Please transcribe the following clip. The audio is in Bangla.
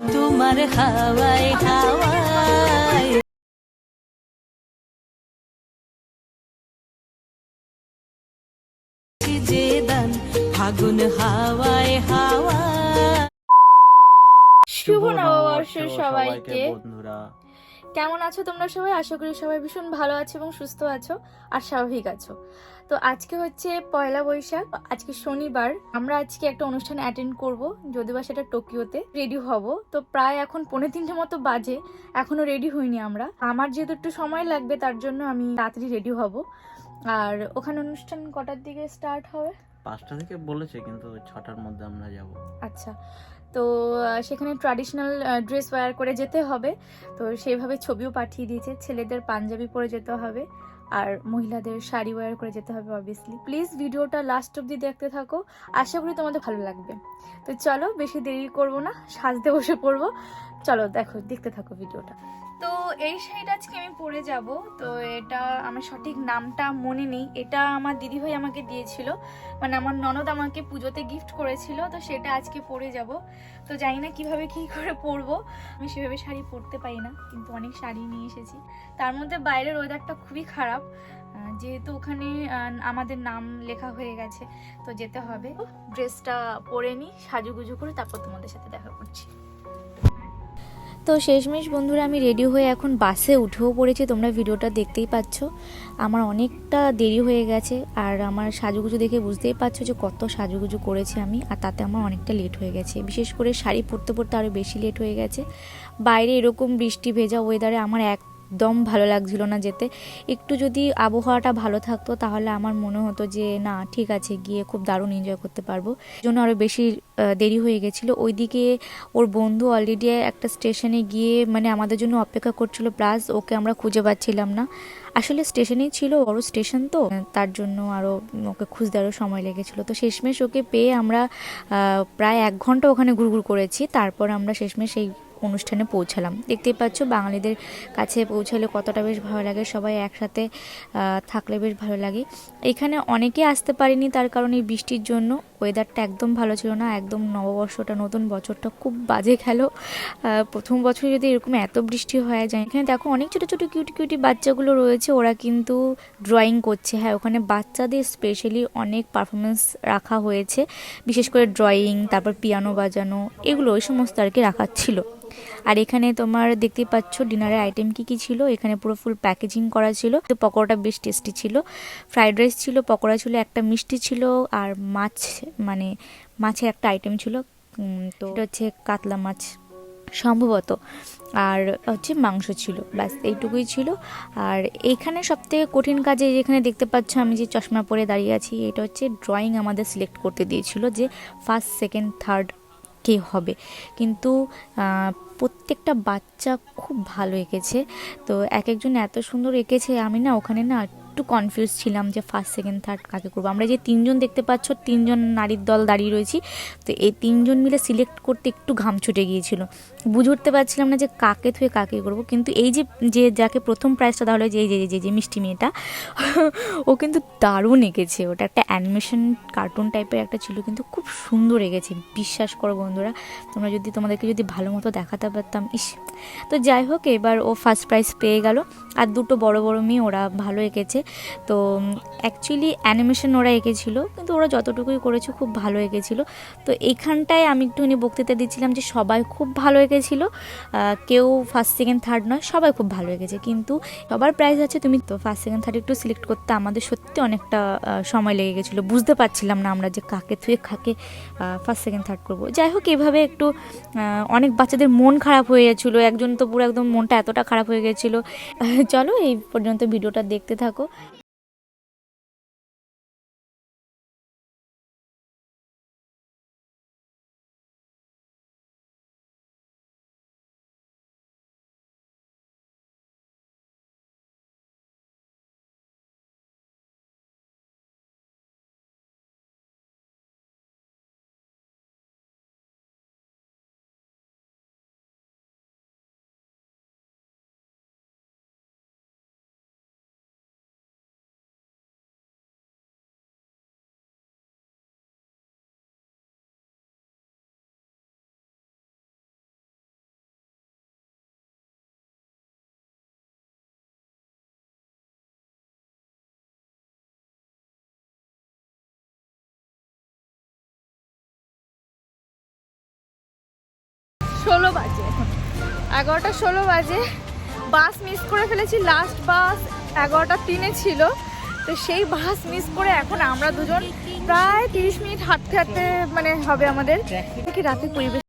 তোমার হাওয়ায় হাওয়ায়। যে দান ফাগুন হাওয়ায় হাওয়া শুভ নববর্ষ সবাইকে বন্ধুরা। কেমন আছো তোমরা সবাই? আশা করি সবাই ভীষণ ভালো আছো এবং সুস্থ আছো আর স্বাভাবিক আছো। তো আজকে হচ্ছে পয়লা বৈশাখ আজকে শনিবার। আমরা আজকে একটা অনুষ্ঠান অ্যাটেন্ড করব যদিও বা সেটা টোকিওতে। রেডি হব। তো প্রায় এখন পৌনে তিনটে মতো বাজে এখনও রেডি হইনি আমরা। আমার যেহেতু একটু সময় লাগবে তার জন্য আমি তাড়াতাড়ি রেডি হব। আর ওখানে অনুষ্ঠান কটার দিকে স্টার্ট হবে? পাঁচটা থেকে বলেছে কিন্তু ছটার মধ্যে আমরা যাব। আচ্ছা। তো সেখানে ট্রাডিশনাল ড্রেস ওয়্যার করে যেতে হবে। তো সেইভাবে ছবিও পাঠিয়ে দিয়েছে। ছেলেদের পাঞ্জাবি পরে যেতে হবে আর মহিলাদের শাড়ি ওয়্যার করে যেতে হবে অবভিয়াসলি প্লিজ ভিডিওটা লাস্ট অব্দি দেখতে থাকো। আশা করি তোমাদের ভালো লাগবে। তো চলো, বেশি দেরি করব না, সাজতে বসে পড়ব। চলো, দেখো, দেখতে থাকো ভিডিওটা। তো এই শাড়িটা আজকে আমি পরে যাব, তো এটা আমার সঠিক নামটা মনে নেই। এটা আমার দিদিভাই আমাকে দিয়েছিল মানে আমার ননদ আমাকে পুজোতে গিফট করেছিল, তো সেটা আজকে পরে যাব। তো জানি না কীভাবে কি করে পরবো, আমি সেভাবে শাড়ি পরতে পারি না, কিন্তু অনেক শাড়ি নিয়ে এসেছি। তার মধ্যে বাইরের ওয়েদারটা খুবই খারাপ যেহেতু ওখানে আমাদের নাম লেখা হয়ে গেছে, তো যেতে হবে। ড্রেসটা পরে নিই, সাজুগুজু করে তারপর তোমাদের সাথে দেখা করছি। তো শেষমেশ বন্ধুরা, আমি রেডি হয়ে এখন বাসে উঠেও পড়েছি। তোমরা ভিডিওটা দেখতেই পাচ্ছ। আমার অনেকটা দেরি হয়ে গেছে আর আমার সাজুগুজু দেখে বুঝতেই পারছ যে কত সাজুগুজু করেছি আমি আর তাতে আমার অনেকটা লেট হয়ে গেছে। বিশেষ করে শাড়ি পরতে পরতে আরও বেশি লেট হয়ে গেছে। বাইরে এরকম বৃষ্টি, ভেজা ওয়েদারে আমার একদম ভালো লাগছিল না যেতে। একটু যদি আবহাওয়াটা ভালো থাকতো তাহলে আমার মনে হতো যে, না, ঠিক আছে, গিয়ে খুব দারুণ এনজয় করতে পারব। জন্য আরও বেশি দেরি হয়ে গেছিল। ওইদিকে ওর বন্ধু অলরেডি একটা স্টেশনে গিয়ে মানে আমাদের জন্য অপেক্ষা করছিল প্লাস ওকে আমরা খুঁজে পাচ্ছিলাম না। আসলে স্টেশনেই ছিল, বড় স্টেশন তো, তার জন্য আরও ওকে খুঁজতে আরও সময় লেগেছিলো। তো শেষমেশ ওকে পেয়ে আমরা প্রায় এক ঘণ্টা ওখানে ঘুরঘুর করেছি। তারপর আমরা শেষমেশ এই অনুষ্ঠানে পৌঁছালাম। দেখতেই পাচ্ছ, বাঙালিদের কাছে পৌঁছালে কতটা বেশ ভালো লাগে, সবাই একসাথে থাকলে বেশ ভালো লাগে। এখানে অনেকে আসতে পারেনি তার কারণে বৃষ্টির জন্য। ওয়েদারটা একদম ভালো ছিল না, একদম নববর্ষটা, নতুন বছরটা খুব বাজে খেলো প্রথম বছরে যদি এরকম এত বৃষ্টি হয়ে যায়, এখানে দেখো অনেক ছোটো ছোটো কিউটি কিউটি বাচ্চাগুলো রয়েছে, ওরা কিন্তু ড্রয়িং করছে। হ্যাঁ ওখানে বাচ্চাদের স্পেশালি অনেক পারফরমেন্স রাখা হয়েছে, বিশেষ করে ড্রয়িং তারপর পিয়ানো বাজানো, এগুলো ওই সমস্ত আর কি রাখা ছিল। আর এখানে তোমার দেখতেই পাচ্ছ ডিনারের আইটেম কি কি ছিল, এখানে পুরো ফুল প্যাকেজিং করা ছিল, তো পকোড়াটা বেশ টেস্টি ছিল। ফ্রাইড রাইস ছিল, পকোড়া ছিল, একটা মিষ্টি ছিল, আর মাছ মানে মাছের একটা আইটেম ছিল তো এটা হচ্ছে কাতলা মাছ সম্ভবত। আর হচ্ছে মাংস ছিল ব্যাস এইটুকুই ছিল। আর এইখানে সবথেকে কঠিন কাজে যেখানে দেখতে পাচ্ছ আমি যে চশমা পরে দাঁড়িয়ে আছি এটা হচ্ছে ড্রয়িং আমাদের সিলেক্ট করতে দিয়েছিল যে ফার্স্ট সেকেন্ড থার্ড কে হবে। কিন্তু প্রত্যেকটা বাচ্চা খুব ভালো এঁকেছে। তো এক একজন এত সুন্দর এঁকেছে আমি না ওখানে না একটু কনফিউজ ছিলাম যে ফার্স্ট সেকেন্ড থার্ড কাকে করব। আমরা যে তিনজন দেখতে পাচ্ছ, তিনজন নারীর দল দাঁড়িয়ে রয়েছি। তো এই তিনজন মিলে সিলেক্ট করতে একটু ঘাম ছুটে গিয়েছিল। বুঝে উঠতে পারছিলাম না যে কাকে থুয়ে কাকে করব। কিন্তু এই যে যে যাকে প্রথম প্রাইজটা দেওয়া হলো, যে এই যে যে যে মিষ্টি মেয়েটা, ও কিন্তু দারুণ এঁকেছে। ওটা একটা অ্যানিমেশন কার্টুন টাইপের একটা ছিল, কিন্তু খুব সুন্দর এঁকেছে। বিশ্বাস করো বন্ধুরা, তোমরা যদি তোমাদেরকে যদি ভালো মতো দেখাতে পারতাম, ইস। তো যাই হোক, এবার ও ফার্স্ট প্রাইজ পেয়ে গেল। আর দুটো বড় বড় মেয়ে ওরা ভালো এঁকেছে। তো অ্যাকচুয়ালি অ্যানিমেশন ওরা এঁকেছিল, কিন্তু ওরা যতটুকুই করেছে খুব ভালো এঁকেছিল। তো এইখানটায় আমি একটুখানি বক্তৃতা দিচ্ছিলাম যে সবাই খুব ভালো এঁকেছিল কেউ ফার্স্ট সেকেন্ড থার্ড নয়, সবাই খুব ভালো এঁকেছে। কিন্তু সবার প্রাইজ আছে তুমি তো ফার্স্ট সেকেন্ড থার্ড একটু সিলেক্ট করতে, আমাদের সত্যি অনেকটা সময় লেগে গেছিল। বুঝতে পারছিলাম না আমরা যে কাকে থুয়ে কাকে ফার্স্ট সেকেন্ড থার্ড করব। যাই হোক, এভাবে একটু অনেক বাচ্চাদের মন খারাপ হয়ে গেছিল। একজন তো পুরো একদম মনটা এতটা খারাপ হয়ে গেছিল চলো এই পর্যন্ত ভিডিওটা দেখতে থাকো। ষোলো বাজে। এগারোটা ষোলো বাজে। বাস মিস করে ফেলেছি। লাস্ট বাস এগারোটা তিনে ছিল। তো সেই বাস মিস করে এখন আমরা দুজন প্রায় তিরিশ মিনিট হাঁটতে হাঁটতে মানে হবে আমাদের। রাতে পরিবেশ